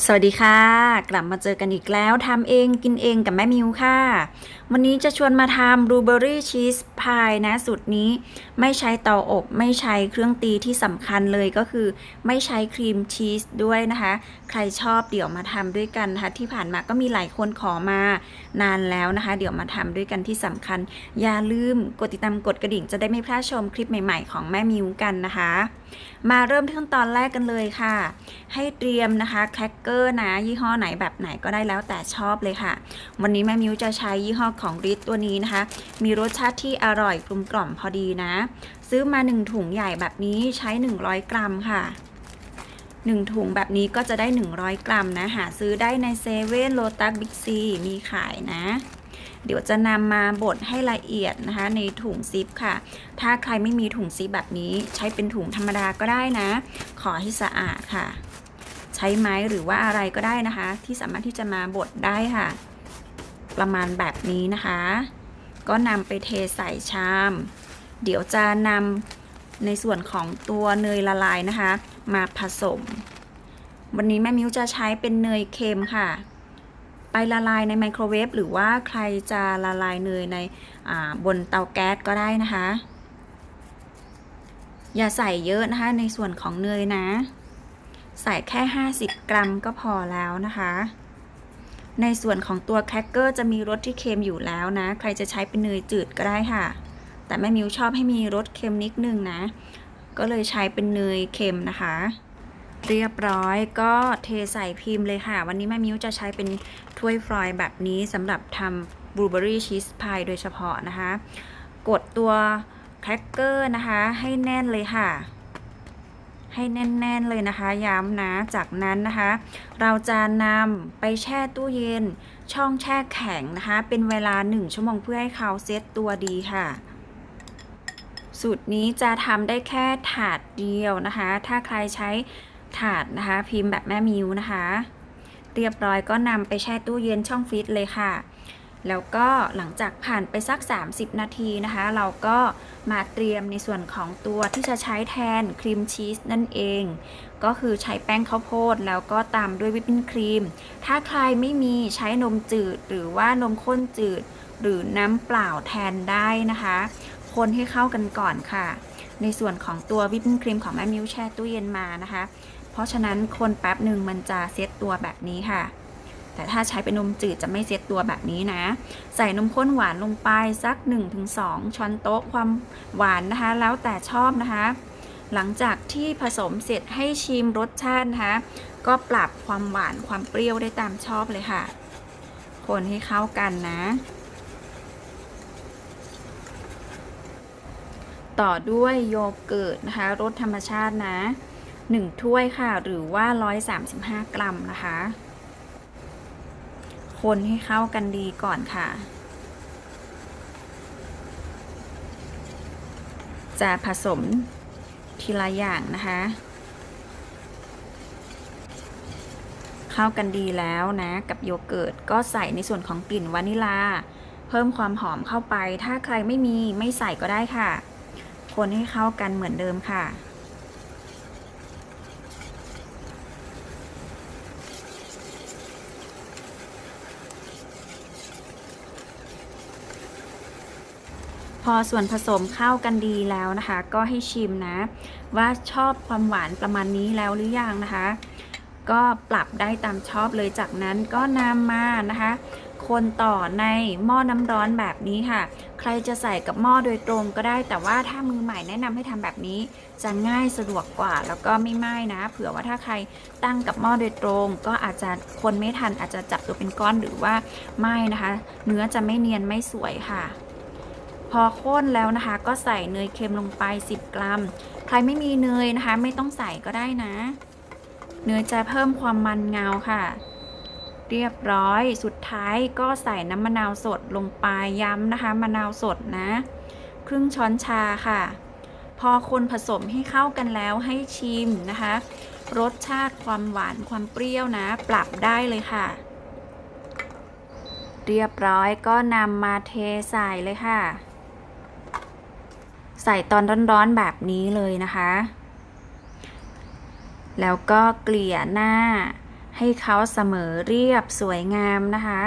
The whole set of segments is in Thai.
สวัสดีค่ะ กลับมาเจอกันอีกแล้วทำเองกินเองกับแม่มิวค่ะ วันนี้จะชวนมาทำบลูเบอรี่ชีสพายนะสูตรนี้ ไม่ใช้เตาอบ ไม่ใช้เครื่องตีที่สำคัญเลยก็คือ ไม่ใช้ครีมชีสด้วยนะคะ ใครชอบเดี๋ยวมาทำด้วยกันนะคะที่ผ่านมาก็มีหลายคนขอมานานแล้วนะคะ เดี๋ยวมาทำด้วยกันที่สำคัญ อย่าลืมกดติดตามกดกระดิ่งจะได้ไม่พลาดชมคลิปใหม่ ๆ ของแม่มิวกันนะคะ มาเริ่มที่ขั้นตอนแรกกันเลยค่ะ ให้เตรียมนะคะแครกเกอร์นะ ยี่ห้อไหนแบบไหนก็ได้แล้วแต่ชอบเลยค่ะ วันนี้แม่มิวจะใช้ยี่ห้อของริ t ตัวนี้นะคะ มีรสชาติที่อร่อยกลมกล่อมพอดีนะ ซื้อมา 1 ถุงใหญ่แบบนี้ใช้ 100 กรัมค่ะ1ถุงแบบนี้ก็จะได้ 100 กรัมนะ หาซื้อได้ในเซเว่นโลตัสบิ๊กซีมีขายนะ เดี๋ยวจะนำมาบดให้ละเอียดนะคะในถุงซิปค่ะ ถ้าใครไม่มีถุงซิปแบบนี้ใช้เป็นถุงธรรมดาก็ได้นะ ขอให้สะอาดค่ะ ใช้ไม้หรือว่าอะไรก็ได้นะคะ ที่สามารถที่จะมาบดได้ค่ะ ประมาณแบบนี้นะคะ ก็นำไปเทใส่ชาม เดี๋ยวจะนำในส่วนของตัวเนยละลายนะคะ มาผสม วันนี้แม่มิ้วจะใช้เป็นเนยเค็มค่ะ ไปละลายในไมโครเวฟหรือว่าใครจะละลายเนยในบนเตาแก๊สก็ได้นะคะ อย่าใส่เยอะนะคะในส่วนของเนยนะ ใส่แค่ 50 กรัมก็พอแล้วนะคะ ในส่วนของตัวแครกเกอร์จะมีรสที่เค็มอยู่แล้วนะ ใครจะใช้เป็นเนยจืดก็ได้ค่ะ แต่แม่มิวชอบให้มีรสเค็มนิดนึงนะ ก็เลยใช้เป็นเนยเค็มนะคะ เรียบร้อยก็เทใส่พิมพ์เลยค่ะ วันนี้แม่มิวจะใช้เป็นถ้วยฟลอยล์แบบนี้สำหรับทำบลูเบอรี่ชีสพายโดยเฉพาะนะคะ กดตัวแครกเกอร์นะคะ ให้แน่นเลยค่ะ ให้แน่นๆเลยนะคะ ย้ำนะ จากนั้นนะคะ เราจะนำไปแช่ตู้เย็นช่องแช่แข็งนะคะ เป็นเวลา 1 ชั่วโมงเพื่อให้เขาเซตตัวดีค่ะสูตรนี้จะทำได้แค่ถาดเดียวนะคะ ถ้าใครใช้ ถาดนะคะ พิมพ์แบบแม่มิวนะคะ เรียบร้อยก็นำไปแช่ตู้เย็นช่องฟรีซเลยค่ะ แล้วก็หลังจากผ่านไปสัก 30 นาทีนะคะ เราก็มาเตรียมในส่วนของตัวที่จะใช้แทนครีมชีสนั่นเอง ก็คือใช้แป้งข้าวโพดแล้วก็ตามด้วยวิปปิ้งครีม ถ้าใครไม่มีใช้นมจืดหรือว่านมข้นจืด หรือน้ำเปล่าแทนได้นะคะ คนให้เข้ากันก่อนค่ะในส่วนของตัววิปปิ้งครีมของแม่มิวแช่ตู้เย็นมานะคะ เพราะฉะนั้นคนแป๊บหนึ่งมันจะเซตตัวแบบนี้ค่ะ แต่ถ้าใช้เป็นนมจืดจะไม่เซตตัวแบบนี้นะ ใส่นมข้นหวานลงไปสัก 1-2 ช้อนโต๊ะความหวานนะคะ แล้วแต่ชอบนะคะ หลังจากที่ผสมเสร็จให้ชิมรสชาตินะคะ ก็ปรับความหวานความเปรี้ยวได้ตามชอบเลยค่ะ คนให้เข้ากันนะต่อด้วยโยเกิร์ตนะคะรสธรรมชาตินะ 1 ถ้วยค่ะ หรือว่า 135 กรัมนะคะ คนให้เข้ากันดีก่อนค่ะ จะผสมทีละอย่างนะคะ เข้ากันดีแล้วนะ กับโยเกิร์ตก็ใส่ในส่วนของกลิ่นวานิลา เพิ่มความหอมเข้าไป ถ้าใครไม่มีไม่ใส่ก็ได้ค่ะ คนให้เข้ากันเหมือนเดิมค่ะ พอส่วนผสมเข้ากันดีแล้วนะคะ ก็ให้ชิมนะ ว่าชอบความหวานประมาณนี้แล้วหรือยังนะคะ ก็ปรับได้ตามชอบเลยจากนั้นก็นำมานะคะ คนต่อในหม้อน้ำร้อนแบบนี้ค่ะ ใครจะใส่กับหม้อโดยตรงก็ได้ แต่ว่าถ้ามือใหม่แนะนำให้ทำแบบนี้ จะง่ายสะดวกกว่า แล้วก็ไม่ไหม้นะ เผื่อว่าถ้าใครตั้งกับหม้อโดยตรง ก็อาจจะคนไม่ทันอาจจะจับตัวเป็นก้อนหรือว่าไหม้นะคะ เนื้อจะไม่เนียนไม่สวยค่ะ พอข้นแล้วนะคะ ก็ใส่เนยเค็มลงไป 10 กรัม ใครไม่มีเนยนะคะ ไม่ต้องใส่ก็ได้นะ เนยจะเพิ่มความมันเงาค่ะ เรียบร้อย สุดท้ายก็ใส่น้ำมะนาวสดลงไปย้ำนะคะ มะนาวสดนะ ครึ่งช้อนชาค่ะ พอคนผสมให้เข้ากันแล้วให้ชิมนะคะ รสชาติความหวานความเปรี้ยวนะ ปรับได้เลยค่ะเรียบร้อยก็นำมาเทใส่เลยค่ะ ใส่ตอนร้อนๆแบบนี้เลยนะคะ แล้วก็เกลี่ยหน้าให้เขาเสมอเรียบสวยงามนะคะ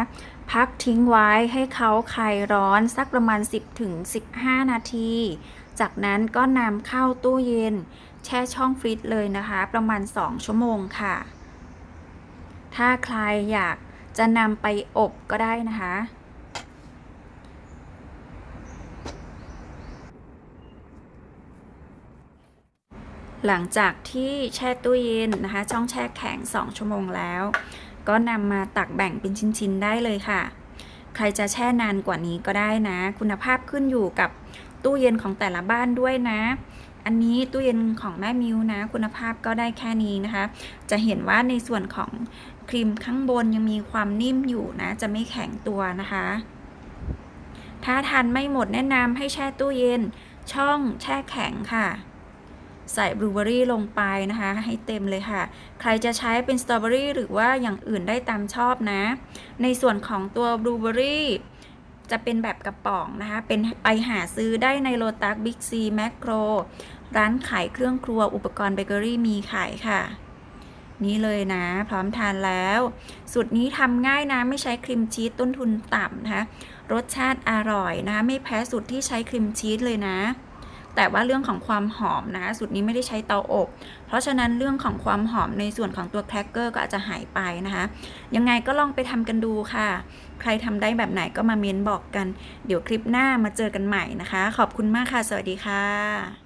พักทิ้งไว้ให้เขาคลายร้อนสักประมาณ 10ถึง15นาที จากนั้นก็นำเข้าตู้เย็น แช่ช่องฟรีซเลยนะคะ ประมาณ 2 ชั่วโมงค่ะ ถ้าใครอยากจะนำไปอบก็ได้นะคะ หลังจากที่แช่ตู้เย็นนะคะ ช่องแช่แข็ง 2 ชั่วโมงแล้ว ก็นำมาตักแบ่งเป็นชิ้นๆ ได้เลยค่ะ ใครจะแช่นานกว่านี้ก็ได้นะ คุณภาพขึ้นอยู่กับตู้เย็นของแต่ละบ้านด้วยนะ อันนี้ตู้เย็นของแม่มิวนะ คุณภาพก็ได้แค่นี้นะคะ จะเห็นว่าในส่วนของครีมข้างบนยังมีความนิ่มอยู่นะ จะไม่แข็งตัวนะคะ ถ้าทานไม่หมดแนะนำให้แช่ตู้เย็น ช่องแช่แข็งค่ะ ใส่บลูเบอรี่ลงไปนะคะ ให้เต็มเลยค่ะ ใครจะใช้เป็นสตรอเบอรี่หรือว่าอย่างอื่นได้ตามชอบนะ ในส่วนของตัวบลูเบอรี่จะเป็นแบบกระป๋องนะคะ เป็นไปหาซื้อได้ในโลตัสบิ๊กซีแมคโครร้านขายเครื่องครัวอุปกรณ์เบเกอรี่มีขายค่ะ นี่เลยนะ พร้อมทานแล้ว สูตรนี้ทำง่ายนะ ไม่ใช้ครีมชีสต้นทุนต่ำนะคะ รสชาติอร่อยนะ ไม่แพ้สูตรที่ใช้ครีมชีสเลยนะ แต่ว่าเรื่องของความหอมนะ สูตรนี้ไม่ได้ใช้เตาอบ เพราะฉะนั้นเรื่องของความหอมในส่วนของตัวแครกเกอร์ก็อาจจะหายไปนะคะ ยังไงก็ลองไปทำกันดูค่ะ ใครทำได้แบบไหนก็มาเม้นบอกกัน เดี๋ยวคลิปหน้ามาเจอกันใหม่นะคะ ขอบคุณมากค่ะ สวัสดีค่ะ